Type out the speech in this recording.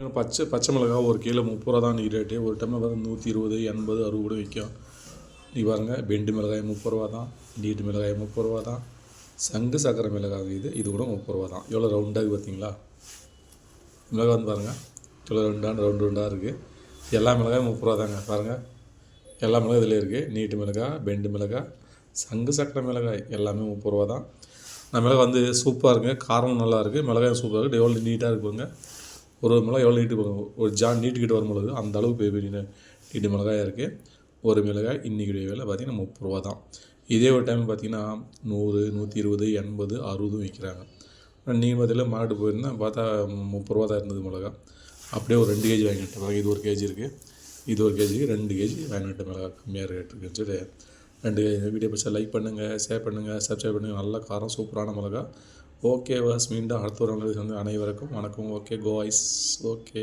பச்சை பச்சை மிளகா ஒரு கிலோ முப்பது ரூபா தான் நீ ரேட்டு ஒரு டைமில் பார்த்தா நூற்றி இருபது எண்பது அறுபது கூட விற்கும். நீ பாருங்க பெண்டு மிளகாய் முப்பது ரூபா தான் நீட்டு மிளகாய் முப்பது ரூபா தான் சங்கு சக்கரை மிளகாய் இது இது கூட முப்பது ரூபா தான் எவ்வளோ ரவுண்டாக பார்த்தீங்களா? மிளகாய் வந்து பாருங்கள் இவ்வளோ ரவுண்டான ரவுண்டு ரவுண்டாக இருக்குது எல்லா மிளகாயும் முப்பது ரூபா தாங்க பாருங்கள் எல்லா மிளகாய் இதில் இருக்குது நீட்டு மிளகாய் பெண்டு மிளகாய் சங்கு சக்கரை மிளகாய் எல்லாமே முப்பது ரூபா தான் நான் மிளகாய் வந்து சூப்பராக இருக்குங்க காரமும் நல்லா இருக்குது மிளகாயும் சூப்பராக இருக்குது எவ்வளோ நீட்டாக இருக்குங்க ஒரு ஒரு மிளகாய் எவ்வளோ நீட்டு போகும் ஒரு ஜான் நீட்டுக்கிட்டு வரும்பொழுது அந்த அளவுக்கு பெரிய பெரிய நீட்டு மிளகாயாக இருக்குது ஒரு மிளகாய் இன்றைக்கி விலை பார்த்திங்கன்னா முப்பது ரூபா தான். இதே ஒரு டைம் பார்த்திங்கன்னா நூறு நூற்றி இருபது எண்பது அறுபதும் விற்கிறாங்க நீங்கள் பார்த்தீங்கன்னா மாட்டு போயிருந்தேன் பார்த்தா முப்பது ரூபா தான் இருந்தது மிளகா அப்படியே ஒரு ரெண்டு கேஜி வாங்கிட்டு பாருங்க இது ஒரு கேஜி இருக்குது இது ஒரு கேஜிக்கு ரெண்டு கேஜி வாங்கிட்டு மிளகா கம்மியாக ரேட் இருக்குன்னு சொல்லி ரெண்டு வீடியோ பிடிச்சா லைக் பண்ணுங்கள் ஷேர் பண்ணுங்கள் சப்ஸ்கிரைப் பண்ணுங்கள் நல்ல காரம் சூப்பரான மிளகா ஓகே வாஸ் மீண்டும் அடுத்த ஒரு வந்து அனைவருக்கும் வணக்கம் ஓகே கோ ஐஸ் ஓகே